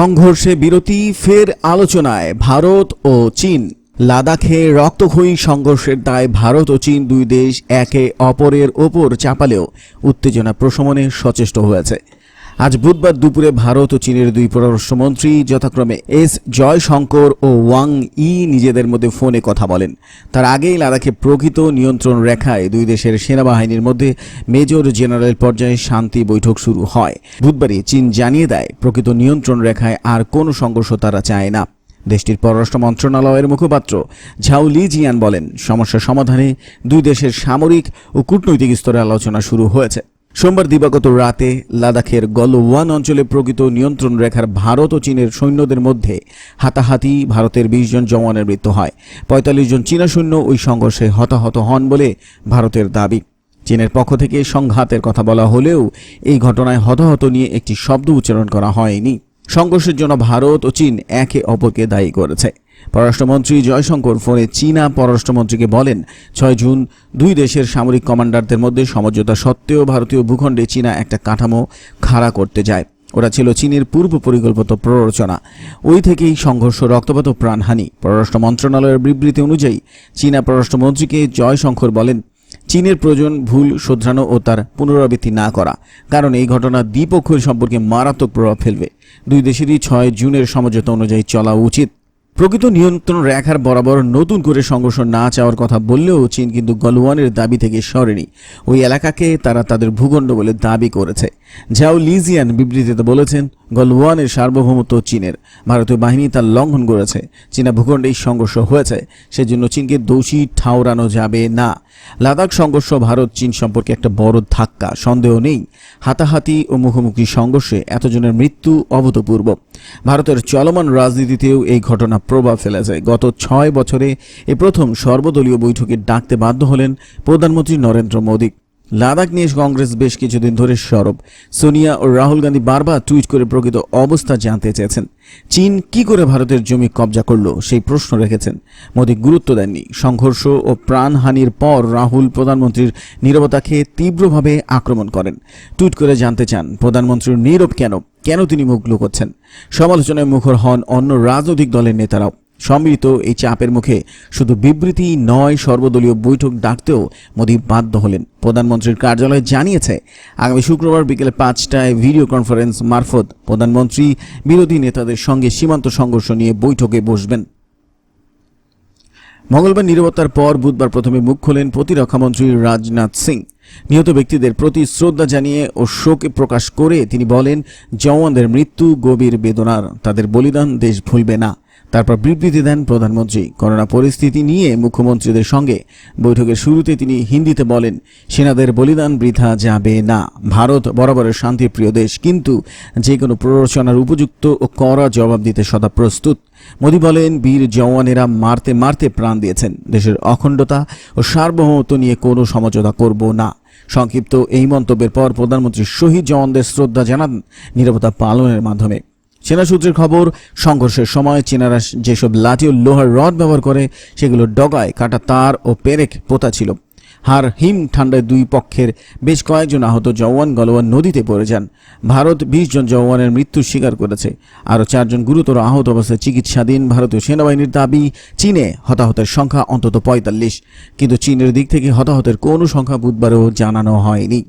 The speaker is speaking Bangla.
সংঘর্ষে বিরতি, ফের আলোচনায় ভারত ও চীন। লাদাখে রক্তক্ষয়ী সংঘর্ষের দায় ভারত ও চীন দুই দেশ একে অপরের ওপর চাপালেও উত্তেজনা প্রশমনে সচেষ্ট হয়েছে। আজ বুধবার দুপুরে ভারত ও চীনের দুই পররাষ্ট্রমন্ত্রী যথাক্রমে এস জয়শঙ্কর ও ওয়াং ই নিজেদের মধ্যে ফোনে কথা বলেন। তার আগেই লাদাখে প্রকৃত নিয়ন্ত্রণ রেখায় দুই দেশের সেনাবাহিনীর মধ্যে মেজর জেনারেল পর্যায়ে শান্তি বৈঠক শুরু হয়। বুধবারই চীন জানিয়ে দেয়, প্রকৃত নিয়ন্ত্রণ রেখায় আর কোনো সংঘর্ষ তারা চায় না। দেশটির পররাষ্ট্র মন্ত্রণালয়ের মুখপাত্র ঝাউ লি জিয়ান বলেন, সমস্যা সমাধানে দুই দেশের সামরিক ও কূটনৈতিক স্তরে আলোচনা শুরু হয়েছে। সোমবার দিবাগত রাতে লাদাখের গলওয়ান অঞ্চলে প্রকৃত নিয়ন্ত্রণ রেখার ভারত ও চীনের সৈন্যদের মধ্যে হাতাহাতি ভারতের বিশ জন জওয়ানের মৃত্যু হয়। পঁয়তাল্লিশ জন চীনা সৈন্য ওই সংঘর্ষে হতাহত হন বলে ভারতের দাবি। চীনের পক্ষ থেকে সংঘাতের কথা বলা হলেও এই ঘটনায় হতাহত নিয়ে একটি শব্দ উচ্চারণ করা হয়নি। সংঘর্ষের জন্য ভারত ও চীন একে অপরকে দায়ী করেছে। পররাষ্ট্রমন্ত্রী জয়শঙ্কর ফোনে চীনা পররাষ্ট্রমন্ত্রীকে বলেন, ছয় জুন দুই দেশের সামরিক কমান্ডারদের মধ্যে সমঝোতা সত্ত্বেও ভারতীয় ভূখণ্ডে চীনা একটা কাঠামো খাড়া করতে যায়। ওরা ছিল চীনের পূর্ব পরিকল্পিত প্ররোচনা। ওই থেকেই সংঘর্ষ রক্তপাত প্রাণহানি। পররাষ্ট্র মন্ত্রণালয়ের বিবৃতি অনুযায়ী চীনা পররাষ্ট্রমন্ত্রীকে জয়শঙ্কর বলেন, চীনের প্রয়োজন ভুল শোধরানো ও তার পুনরাবৃত্তি না করা, কারণ এই ঘটনা দ্বিপক্ষের সম্পর্কে মারাত্মক প্রভাব ফেলবে। দুই দেশেরই ছয় জুনের সমঝোতা অনুযায়ী চলা উচিত। প্রকৃত নিয়ন্ত্রণ রেখার বরাবর নতুন করে সংঘর্ষ না চাওয়ার কথা বললেও চীন কিন্তু গলওয়ানের দাবি থেকে সরেনি। ওই এলাকাকে তারা তাদের ভূখণ্ড বলে দাবি করেছে। ঝাও লিজিয়ান বিবৃতিতে বলেছেন গলওয়ানের সার্বভৌমত্ব চীনের। ভারতীয় বাহিনী তার লঙ্ঘন করেছে। চীনা ভূখণ্ডে এই সংঘর্ষ হয়েছে। সেজন্য চীনকে দোষী ঠাউরানো যাবে না। লাদাখ সংঘর্ষ ভারত চীন সম্পর্কে একটা বড় ধাক্কা। সন্দেহ নেই হাতাহাতি ও মুখোমুখি সংঘর্ষে এতজনের মৃত্যু অভূতপূর্ব। ভারতের চলমান রাজনীতিতেও এই ঘটনা প্রভাব ফেলেছে। গত ছয় বছরে এ প্রথম সর্বদলীয় বৈঠকে ডাকতে বাধ্য হলেন প্রধানমন্ত্রী নরেন্দ্র মোদী। লাদাখ নিয়ে কংগ্রেস বেশ কিছুদিন ধরে সরব। সোনিয়া ও রাহুল গান্ধী বারবার টুইট করে প্রকৃত অবস্থা জানতে চেয়েছেন। চীন কি করে ভারতের জমি কবজা করল সেই প্রশ্ন রেখেছেন। মোদী গুরুত্ব দেননি। সংঘর্ষ ও প্রাণহানির পর রাহুল প্রধানমন্ত্রীর নীরবতাকে তীব্রভাবে আক্রমণ করেন। টুইট করে জানতে চান, প্রধানমন্ত্রীর নীরব কেন? কেন তিনি মুখ লুকোচ্ছেন? সমালোচনায় মুখর হন অন্য রাজনৈতিক দলের নেতারাও। সম্মিলিত এই চাপের মুখে শুধু বিবৃতি নয়, সর্বদলীয় বৈঠক ডাকতেও মোদী বাধ্য হলেন। প্রধানমন্ত্রীর কার্যালয় জানিয়েছে, আগামী শুক্রবার বিকেলে পাঁচটায় ভিডিও কনফারেন্স মারফত প্রধানমন্ত্রী, বিরোধী নেতাদের সঙ্গে সীমান্ত সংঘর্ষ নিয়ে বৈঠকে বসবেন। মঙ্গলবার নিরাপত্তার পর বুধবার প্রথমে মুখ খোলেন প্রতিরক্ষামন্ত্রী রাজনাথ সিং। নিহত ব্যক্তিদের প্রতি শ্রদ্ধা জানিয়ে ও শোকে প্রকাশ করে তিনি বলেন, জওয়ানদের মৃত্যু গভীর বেদনার। তাদের বলিদান দেশ ভুলবে না। তারপর বিবৃতি দেন প্রধানমন্ত্রী। করোনা পরিস্থিতি নিয়ে মুখ্যমন্ত্রীদের সঙ্গে বৈঠকের শুরুতে তিনি হিন্দিতে বলেন, সেনাদের বলিদান বৃথা যাবে না। ভারত বরাবরের শান্তিপ্রিয় দেশ, কিন্তু যে কোনো প্ররোচনার উপযুক্ত ও কড়া জবাব দিতে সদা প্রস্তুত। মোদি বলেন, বীর জওয়ানেরা মারতে মারতে প্রাণ দিয়েছেন। দেশের অখণ্ডতা ও সার্বভৌমত্ব নিয়ে কোনো সমঝোতা করব না। সংক্ষিপ্ত এই মন্তব্যের পর প্রধানমন্ত্রী শহীদ জওয়ানদের শ্রদ্ধা জানান নিরাপত্তা পালনের মাধ্যমে। সেনা সূত্রের খবর, সংঘর্ষের সময় চীনারা যেসব লাঠি ও লোহার রড ব্যবহার করে, সেগুলো ডগায় কাটা তার ও পেরেক পোতা ছিল। হার হিম ঠান্ডায় দুই পক্ষের বেশ কয়েকজন আহত জওয়ান গলওয়ান নদীতে পড়ে যান। ভারত বিশ জন জওয়ানের মৃত্যু স্বীকার করেছে। আরও চারজন গুরুতর আহত অবস্থায় চিকিৎসাধীন ভারতীয় সেনাবাহিনীর দাবি, চীনে হতাহতের সংখ্যা অন্তত পঁয়তাল্লিশ। কিন্তু চীনের দিক থেকে হতাহতের কোনো সংখ্যা বুধবারেও জানানো হয়নি।